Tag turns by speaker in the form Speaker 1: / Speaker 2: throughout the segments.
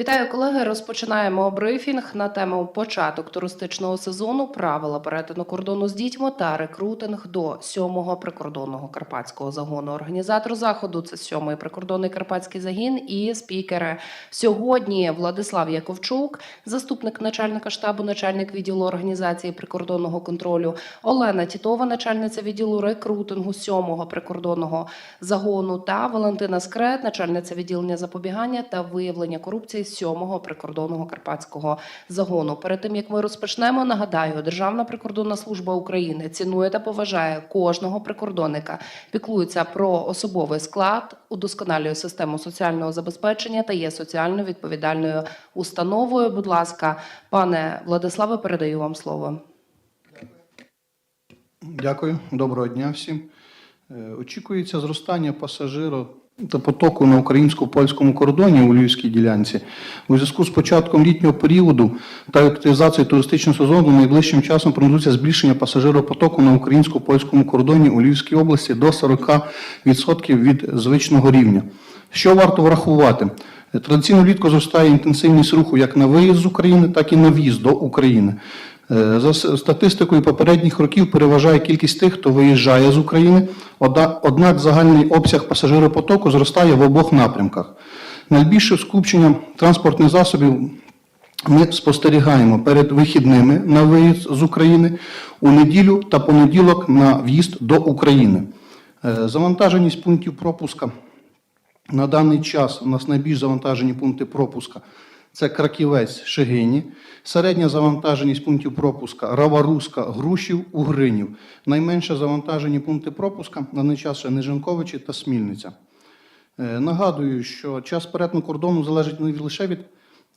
Speaker 1: Вітаю, колеги. Розпочинаємо брифінг на тему початок туристичного сезону, правила перетину кордону з дітьми та рекрутинг до сьомого прикордонного карпатського загону. Організатор заходу це сьомий прикордонний карпатський загін і спікери сьогодні. Владислав Яковчук, заступник начальника штабу, начальник відділу організації прикордонного контролю, Олена Тітова, начальниця відділу рекрутингу сьомого прикордонного загону, та Валентина Скрет, начальниця відділення запобігання та виявлення корупції сьомого прикордонного карпатського загону. Перед тим як ми розпочнемо, нагадаю, Державна прикордонна служба України цінує та поважає кожного прикордонника, піклується про особовий склад, удосконалює систему соціального забезпечення та є соціально відповідальною установою. Будь ласка, пане Владиславе, передаю вам слово.
Speaker 2: Дякую, доброго дня всім. Е, Очікується зростання пасажиру та потоку на українсько-польському кордоні у Львівській ділянці. У зв'язку з початком літнього періоду та активізацією туристичного сезону найближчим часом прогнозується збільшення пасажиропотоку на українсько-польському кордоні у Львівській області до 40% від звичного рівня. Що варто врахувати? Традиційно влітку зростає інтенсивність руху як на виїзд з України, так і на в'їзд до України. Е, За статистикою попередніх років переважає кількість тих, хто виїжджає з України, однак загальний обсяг пасажиропотоку зростає в обох напрямках. Найбільше скупчення транспортних засобів ми спостерігаємо перед вихідними на виїзд з України у неділю та понеділок на в'їзд до України. Е, Завантаженість пунктів пропуска на даний час у нас найбільш завантажені пункти пропуска це Краківець, Шегині. Середня завантаженість пунктів пропуска Раваруска, Грушів, Угринів. Найменше завантажені пункти пропуска на даний час та Смільниця. Е, Нагадую, що час перетину кордону залежить не лише від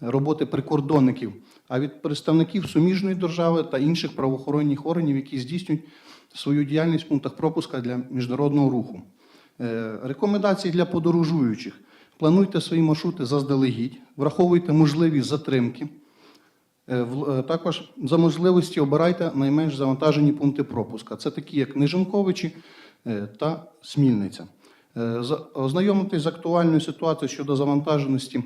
Speaker 2: роботи прикордонників, а від представників суміжної держави та інших правоохоронних органів, які здійснюють свою діяльність в пунктах пропуска для міжнародного руху. Е, Рекомендації для подорожуючих. Плануйте свої маршрути заздалегідь, враховуйте можливі затримки. Е, е, Також за можливості обирайте найменш завантажені пункти пропуска. Це такі, як Нижинковичі е, та Смільниця. Ознайомитись з актуальною ситуацією щодо завантаженості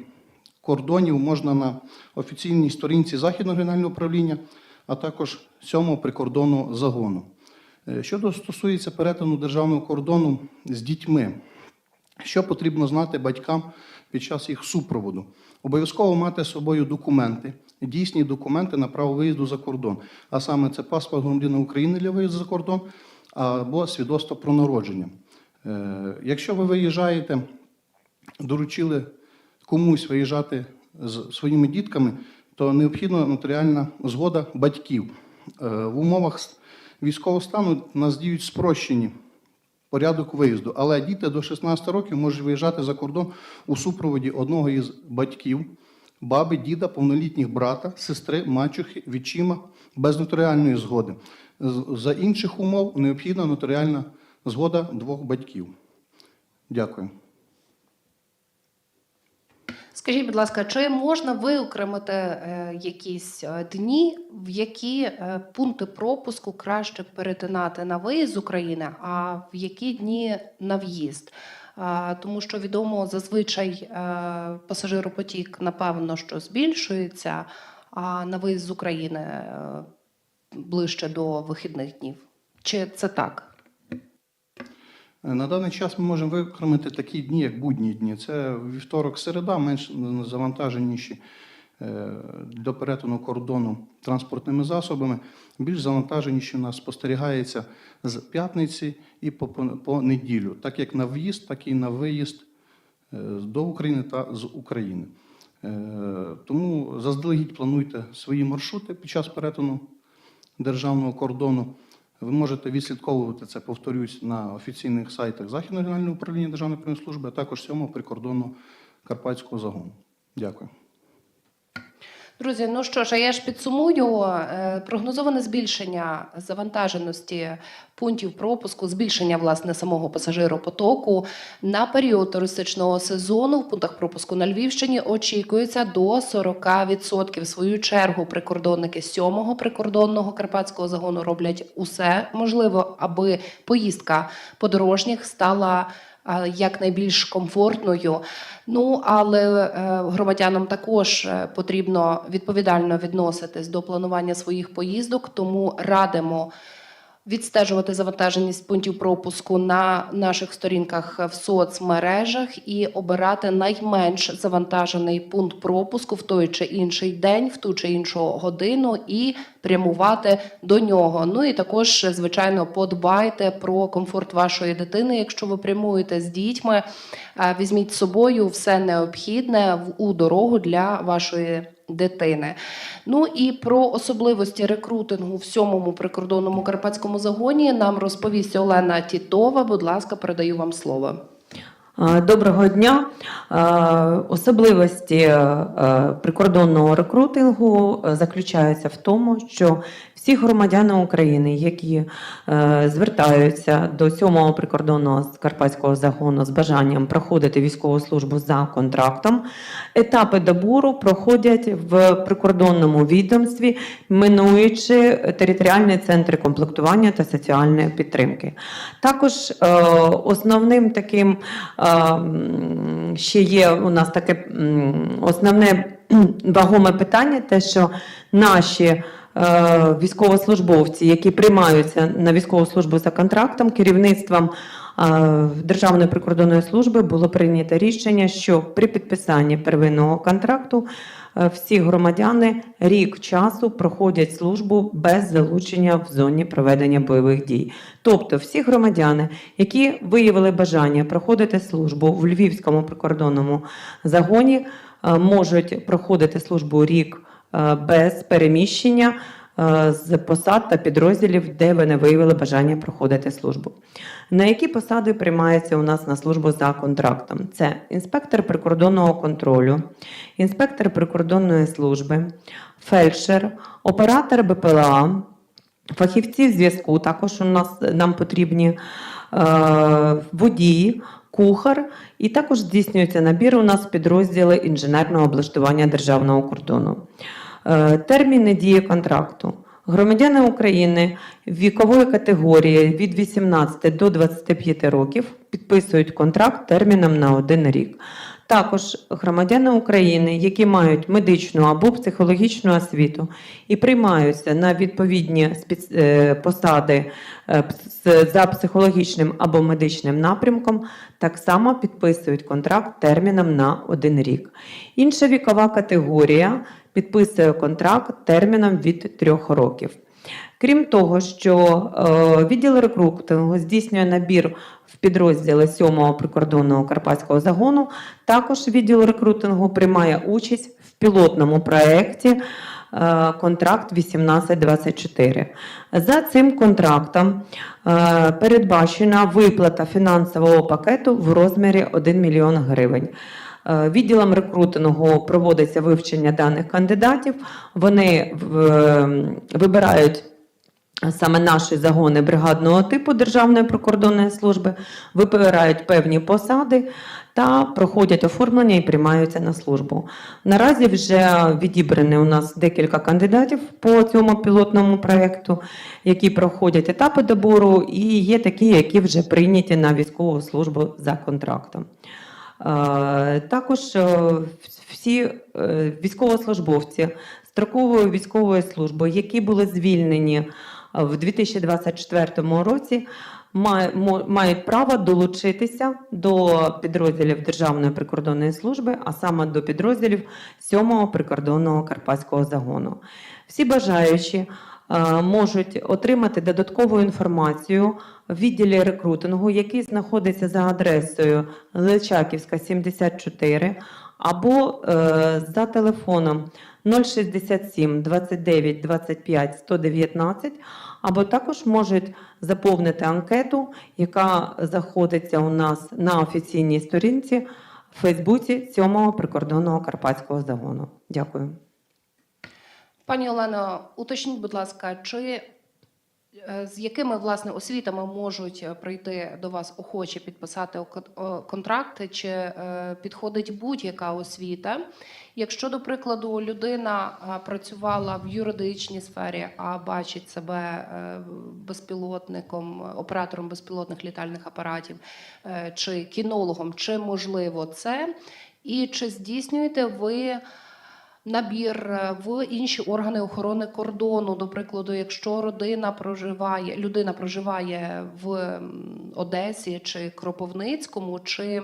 Speaker 2: кордонів можна на офіційній сторінці Західного регіонального управління, а також сьомого прикордонного загону. Щодо стосується перетину державного кордону з дітьми, що потрібно знати батькам під час їх супроводу? Обов'язково мати з собою документи, дійсні документи на право виїзду за кордон. А саме це паспорт громадянина України для виїзду за кордон або свідоцтво про народження. Е, Якщо ви виїжджаєте, доручили комусь виїжджати з своїми дітками, то необхідна нотаріальна згода батьків. Е, В умовах військового стану нас діють спрощені порядок виїзду, але діти до 16 років можуть виїжджати за кордон у супроводі одного із батьків, баби, діда, повнолітніх брата, сестри, мачухи, відчима без нотаріальної згоди. За інших умов необхідна нотаріальна згода двох батьків. Дякую.
Speaker 1: Скажіть, будь ласка, чи можна виокремити е, якісь е, дні, в які е, пункти пропуску краще перетинати на виїзд з України, а в які дні на в'їзд? Тому що відомо, зазвичай пасажиропотік, напевно, що збільшується, а на виїзд з України ближче до вихідних днів. Чи це так?
Speaker 2: На даний час ми можемо виокремити такі дні, як будні дні. Це вівторок, середа, менш завантаженіші е, до перетину кордону транспортними засобами. Більш завантаженіші у нас спостерігається з п'ятниці і по, по, по неділю, так як на в'їзд, так і на виїзд е, до України та з України. Е, Тому заздалегідь плануйте свої маршрути під час перетину державного кордону. Ви можете відслідковувати це, повторюсь, на офіційних сайтах Західного регіонального управління Державної прикордонної служби, а також сьомого прикордонно-карпатського загону. Дякую.
Speaker 1: Друзі, ну що ж, а я ж підсумую Е, прогнозоване збільшення завантаженості пунктів пропуску, збільшення власне самого пасажиропотоку на період туристичного сезону в пунктах пропуску на Львівщині очікується до 40%. В свою чергу прикордонники сьомого прикордонного карпатського загону роблять усе можливе, аби поїздка подорожніх стала е, якнайбільш комфортною. Ну але е, громадянам також е, потрібно відповідально відноситись до планування своїх поїздок, тому радимо. Відстежувати завантаженість пунктів пропуску на наших сторінках в соцмережах і обирати найменш завантажений пункт пропуску в той чи інший день, в ту чи іншу годину, і прямувати до нього. Ну і також, звичайно, подбайте про комфорт вашої дитини, якщо ви прямуєте з дітьми. Е, Візьміть з собою все необхідне у дорогу для вашої дитини. Ну і про особливості рекрутингу в сьомому прикордонному карпатському загоні нам розповість Олена Тітова. Будь ласка, передаю вам слово.
Speaker 3: Доброго дня. Особливості е, прикордонного рекрутингу е, заключаються в тому, що всі громадяни України, які е, звертаються до 7-го прикордонного карпатського загону з бажанням проходити військову службу за контрактом, етапи добору проходять в прикордонному відомстві, минуючи територіальні центри комплектування та соціальної підтримки. Також основним таким ще є у нас таке основне вагоме питання, те, що наші е, військовослужбовці, які приймаються на військову службу за контрактом, керівництвом е, Державної прикордонної служби було прийнято рішення, що при підписанні первинного контракту всі громадяни рік часу проходять службу без залучення в зоні проведення бойових дій. Тобто, всі громадяни, які виявили бажання проходити службу в Львівському прикордонному загоні, е, можуть проходити службу рік е, без переміщення е, з посад та підрозділів, де вони виявили бажання проходити службу. На які посади приймаються у нас на службу за контрактом? Це інспектор прикордонного контролю, інспектор прикордонної служби, фельдшер, оператор БПЛА, фахівці зв'язку. Також у нас нам потрібні е, водії, кухар, і також здійснюється набір у нас підрозділи інженерного облаштування державного кордону. Е, терміни дії контракту. Громадяни України вікової категорії від 18 до 25 років підписують контракт терміном на один рік. Також громадяни України, які мають медичну або психологічну освіту і приймаються на відповідні е, посади е, за психологічним або медичним напрямком, так само підписують контракт терміном на один рік. Інша вікова категорія підписує контракт терміном від трьох років. Крім того, що е, відділ рекрутингу здійснює набір в підрозділи 7-го прикордонного карпатського загону, також відділ рекрутингу приймає участь в пілотному проєкті е, контракт 1824. За цим контрактом е, передбачена виплата фінансового пакету в розмірі 1 мільйон гривень. Е, Відділом рекрутингу проводиться вивчення даних кандидатів. Вони вибирають саме наші загони бригадного типу Державної прикордонної служби, вибирають певні посади та проходять оформлення і приймаються на службу. Наразі вже відібрані у нас декілька кандидатів по цьому пілотному проєкту, які проходять етапи добору, і є такі, які вже прийняті на військову службу за контрактом. Також е, всі е, військовослужбовці строкової військової служби, які були звільнені е, в 2024 році, мають право долучитися до підрозділів Державної прикордонної служби, а саме до підрозділів 7-го прикордонного карпатського загону. Всі бажаючі можуть отримати додаткову інформацію в відділі рекрутингу, який знаходиться за адресою Личаківська, 74, або е, за телефоном 067 29 25 119, або також можуть заповнити анкету, яка знаходиться у нас на офіційній сторінці в Фейсбуці 7-го прикордонного карпатського загону. Дякую.
Speaker 1: Пані Олено, уточніть, будь ласка, чи Е, З якими власне освітами можуть е, прийти до вас охочі підписати контракти? Чи е, підходить будь-яка освіта? Якщо, до прикладу, людина працювала в юридичній сфері, а бачить себе безпілотником, оператором безпілотних літальних апаратів чи кінологом, чи можливо це? І чи здійснюєте ви набір е, в інші органи охорони кордону? До прикладу, якщо родина проживає, людина проживає в Одесі чи Кропивницькому, чи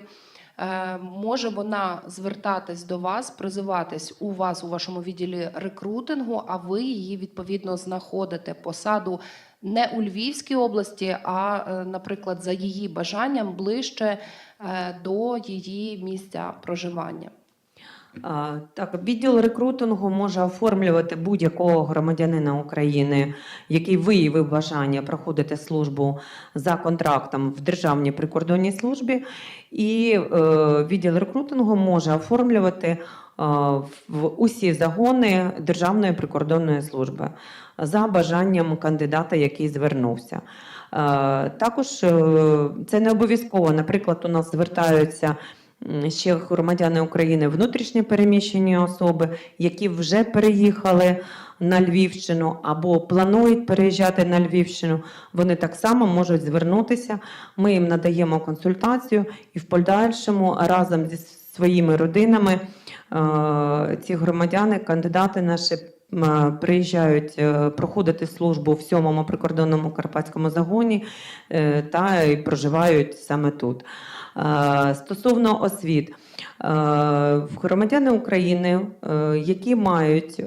Speaker 1: е, може вона звертатись до вас, призиватись у вас у вашому відділі рекрутингу, а ви її відповідно знаходите посаду не у Львівській області, а, е, наприклад, за її бажанням ближче до її місця проживання.
Speaker 3: Так, відділ рекрутингу може оформлювати будь-якого громадянина України, який виявив бажання проходити службу за контрактом в Державній прикордонній службі, і е, відділ рекрутингу може оформлювати е, в усі загони Державної прикордонної служби за бажанням кандидата, який звернувся. Е, Також це не обов'язково. Наприклад, у нас звертаються ще громадяни України внутрішньо переміщені особи, які вже переїхали на Львівщину або планують переїжджати на Львівщину. Вони так само можуть звернутися. Ми їм надаємо консультацію і в подальшому разом зі своїми родинами е, ці громадяни, кандидати наші. М, Приїжджають е, проходити службу в сьомому прикордонному карпатському загоні е, та й проживають саме тут. Е, Стосовно освіт, е, громадяни України, е, які мають е,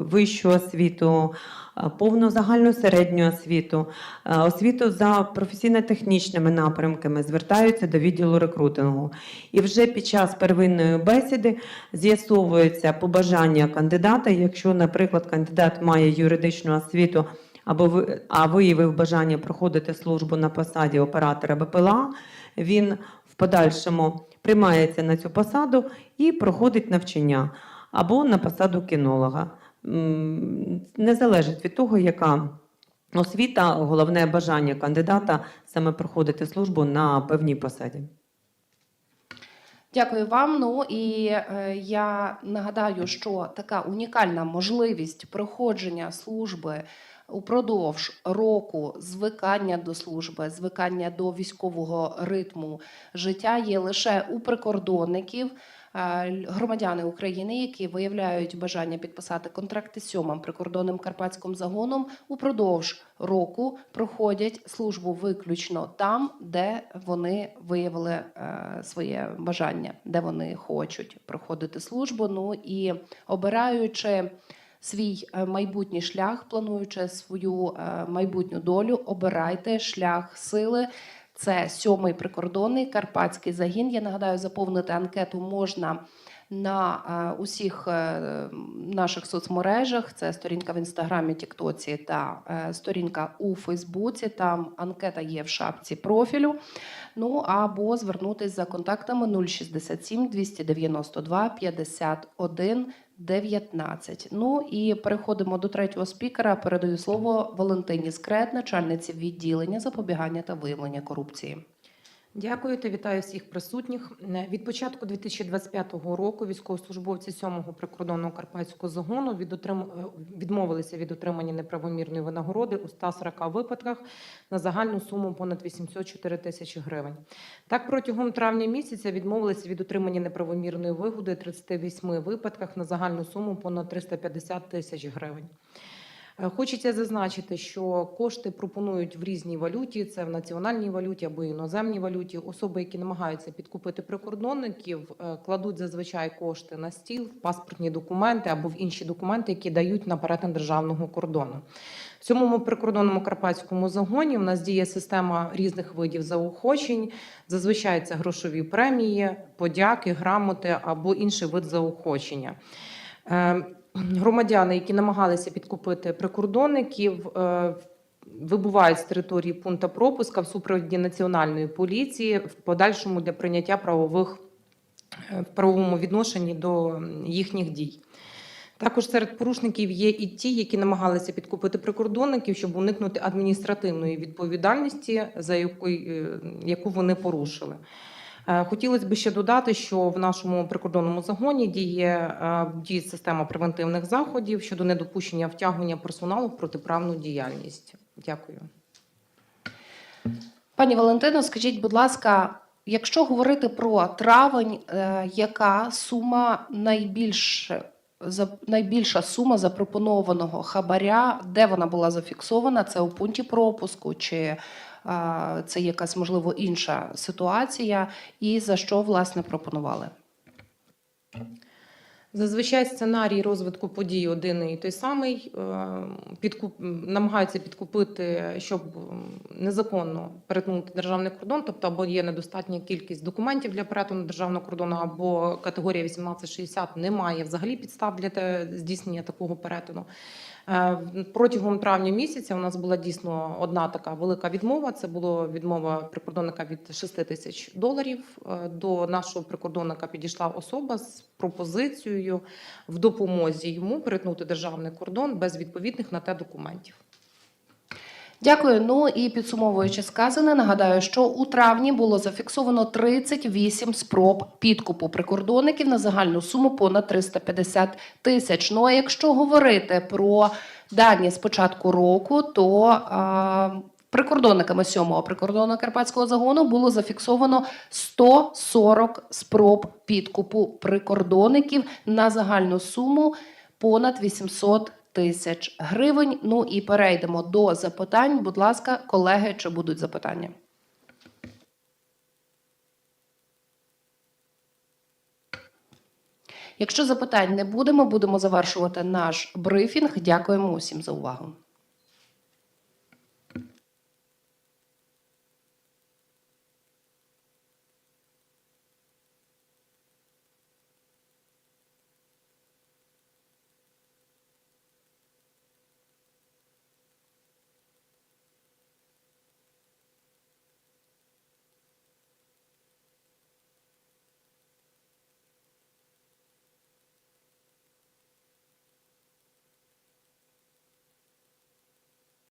Speaker 3: вищу освіту, е, повну загальну середню освіту, е, освіту за професійно-технічними напрямками, звертаються до відділу рекрутингу. І вже під час первинної бесіди з'ясовується побажання кандидата. Якщо, наприклад, кандидат має юридичну освіту або ви- а виявив бажання проходити службу на посаді оператора БПЛА, він в подальшому приймається на цю посаду і проходить навчання або на посаду кінолога. Не залежить від того, яка освіта, головне бажання кандидата саме проходити службу на певній посаді.
Speaker 1: Дякую вам. Ну і е, я нагадаю, що така унікальна можливість проходження служби упродовж року, звикання до служби, звикання до військового ритму життя є лише у прикордонників. Е, Громадяни України, які виявляють бажання підписати контракти з сьомим прикордонним карпатським загоном, упродовж року проходять службу виключно там, де вони виявили е, своє бажання, де вони хочуть проходити службу. Ну і обираючи свій е, майбутній шлях, плануючи свою майбутню долю, обирайте шлях сили. Це сьомий прикордонний карпатський загін. Я нагадаю, заповнити анкету можна на е, усіх е, наших соцмережах. Це сторінка в інстаграмі, Тіктоці та е, сторінка у Фейсбуці. Там анкета є в шапці профілю. Ну або звернутись за контактами 067 292 51 19. Ну і переходимо до третього спікера. Передаю слово Валентині Скрет, начальниці відділення запобігання та виявлення корупції.
Speaker 4: Дякую та вітаю всіх присутніх. Е, Від початку 2025 року військовослужбовці 7-го прикордонного карпатського загону від е, відмовилися від отримання неправомірної винагороди у 140 випадках на загальну суму понад 804 тисячі гривень. Так, протягом травня місяця відмовилися від отримання неправомірної вигоди у 38 випадках на загальну суму понад 350 тисяч гривень. Е, Хочеться зазначити, що кошти пропонують в різній валюті: це в національній валюті або іноземній валюті. Особи, які намагаються підкупити прикордонників, е, кладуть зазвичай кошти на стіл, в паспортні документи або в інші документи, які дають на перетин державного кордону. В цьому прикордонному карпатському загоні у нас діє система різних видів заохочень. Зазвичай це грошові премії, подяки, грамоти або інший вид заохочення. Громадяни, які намагалися підкупити прикордонників, е, вибувають з території пункту пропуска в супроводі національної поліції в подальшому для прийняття правових е, в правовому відношенні до їхніх дій. Також серед порушників є і ті, які намагалися підкупити прикордонників, щоб уникнути адміністративної відповідальності, за якою, е, яку вони порушили. Е, Хотілося б ще додати, що в нашому прикордонному загоні діє, е, діє система превентивних заходів щодо недопущення втягнення персоналу в протиправну діяльність. Дякую.
Speaker 1: Пані Валентино, скажіть, будь ласка, якщо говорити про травень, е, яка сума найбільше за найбільша сума запропонованого хабаря, де вона була зафіксована? Це у пункті пропуску, чи це якась можливо інша ситуація, і за що власне пропонували?
Speaker 4: Зазвичай сценарій розвитку подій один і той самий. Е, Підкуп... Намагаються підкупити, щоб незаконно перетнути державний кордон, тобто або є недостатня кількість документів для перетину державного кордону, або категорія 1860 немає взагалі підстав для здійснення такого перетину. Е, Протягом травня місяця у нас була дійсно одна така велика відмова. Це була відмова прикордонника від 6 тисяч доларів. Е, До нашого прикордонника підійшла особа з пропозицією в допомозі йому перетнути державний кордон без відповідних на те документів.
Speaker 1: Дякую. Ну і підсумовуючи сказане, нагадаю, що у травні було зафіксовано 38 спроб підкупу прикордонників на загальну суму понад 350 тисяч. Ну а якщо говорити про дані з початку року, то а, прикордонниками 7-го прикордонного карпатського загону було зафіксовано 140 спроб підкупу прикордонників на загальну суму понад 800 тисяч гривень. Ну і перейдемо до запитань. Будь ласка, колеги, чи будуть запитання? Якщо запитань не будемо, будемо завершувати наш брифінг. Дякуємо усім за увагу.